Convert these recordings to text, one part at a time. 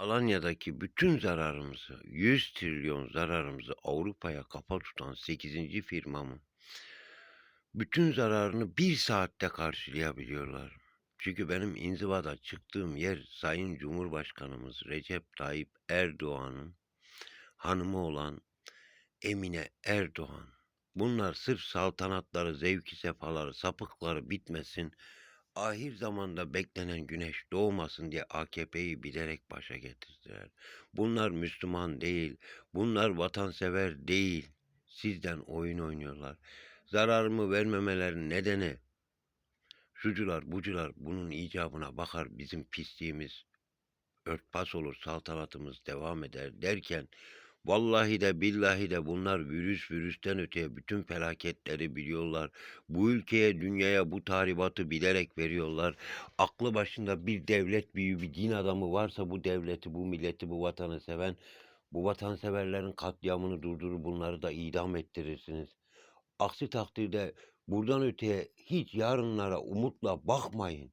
Alanya'daki bütün zararımızı, 100 trilyon zararımızı Avrupa'ya kafa tutan 8. firmamın bütün zararını bir saatte karşılayabiliyorlar. Çünkü benim inzivada çıktığım yer Sayın Cumhurbaşkanımız Recep Tayyip Erdoğan'ın hanımı olan Emine Erdoğan. Bunlar sırf saltanatları, zevki sefaları, sapıkları bitmesin, ahir zamanda beklenen güneş doğmasın diye AKP'yi bilerek başa getirdiler. Bunlar Müslüman değil, bunlar vatansever değil. Sizden oyun oynuyorlar. Zararımı vermemelerinin nedeni şucular bucular bunun icabına bakar bizim pisliğimiz örtbas olur saltanatımız devam eder derken vallahi de billahi de bunlar virüs virüsten öteye bütün felaketleri biliyorlar. Bu ülkeye dünyaya bu tahribatı bilerek veriyorlar. Aklı başında bir devlet büyüğü bir din adamı varsa bu devleti bu milleti bu vatanı seven bu vatanseverlerin katliamını durdurur bunları da idam ettirirsiniz. Aksi takdirde buradan öteye hiç yarınlara umutla bakmayın.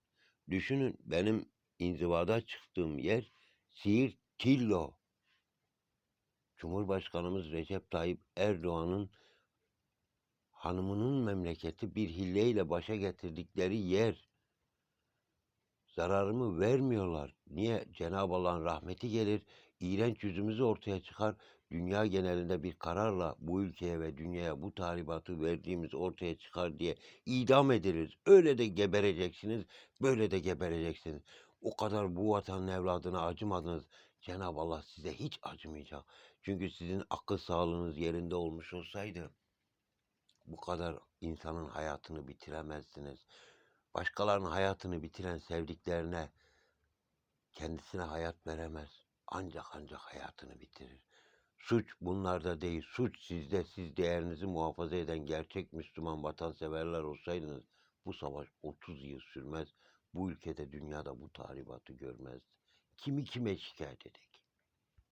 Düşünün benim inzivada çıktığım yer Siirt Tillo. Cumhurbaşkanımız Recep Tayyip Erdoğan'ın hanımının memleketi bir hilleyle başa getirdikleri yer. Zararımı vermiyorlar. Niye? Cenab-ı Allah'ın rahmeti gelir, iğrenç yüzümüzü ortaya çıkar. Dünya genelinde bir kararla bu ülkeye ve dünyaya bu tahribatı verdiğimiz ortaya çıkar diye idam ediliriz. Öyle de gebereceksiniz, böyle de gebereceksiniz. O kadar bu vatanın evladına acımadınız. Cenab-ı Allah size hiç acımayacak. Çünkü sizin akıl sağlığınız yerinde olmuş olsaydı bu kadar insanın hayatını bitiremezdiniz. Başkalarının hayatını bitiren sevdiklerine kendisine hayat veremez. Ancak ancak hayatını bitirir. Suç bunlarda değil. Suç sizde. Siz değerinizi muhafaza eden gerçek Müslüman vatanseverler olsaydınız bu savaş 30 yıl sürmez. Bu ülkede dünyada bu tahribatı görmezdi. Kimi kime şikayet edecek?